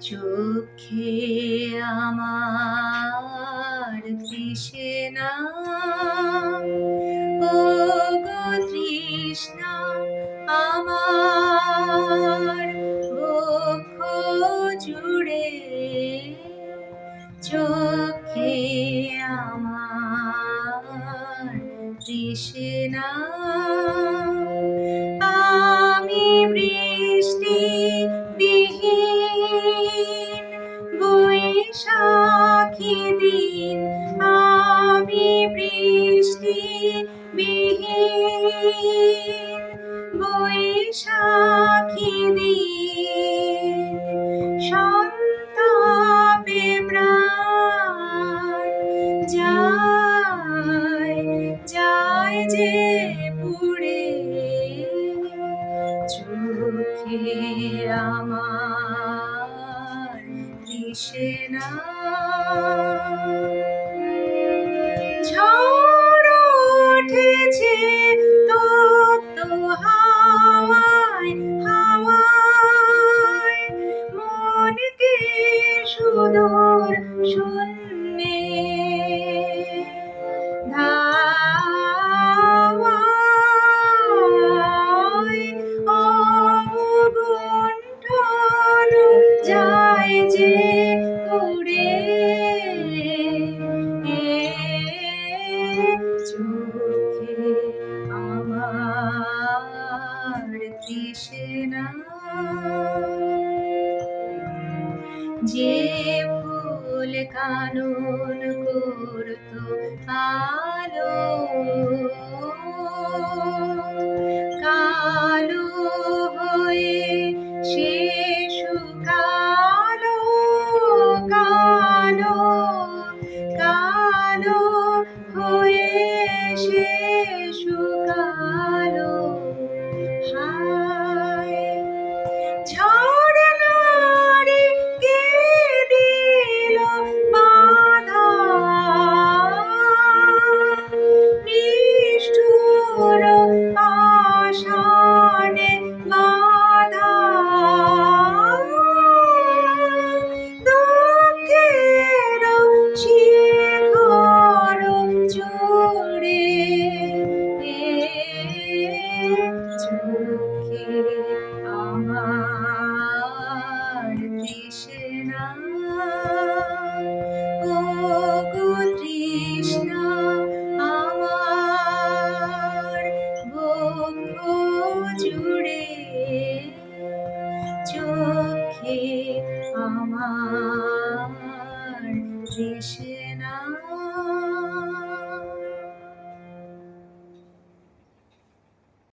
চোখে আমার তৃষ্ণা ও গো তৃষ্ণা আমার বক্ষ জুড়ে চোখে আমার তৃষ্ণা বৈশাখী দিন। আমি বৃষ্টি বিহীন বৈশাখী দিন। তৃষ্ণা ঝড় উঠেছে তপ্ত হাওয়ায় হাওয়ায়। মনকে সুদূর শূন্যে আমার তৃষ্ণা যে ফুল কানন করতো আলো। চোখে আমার দেশে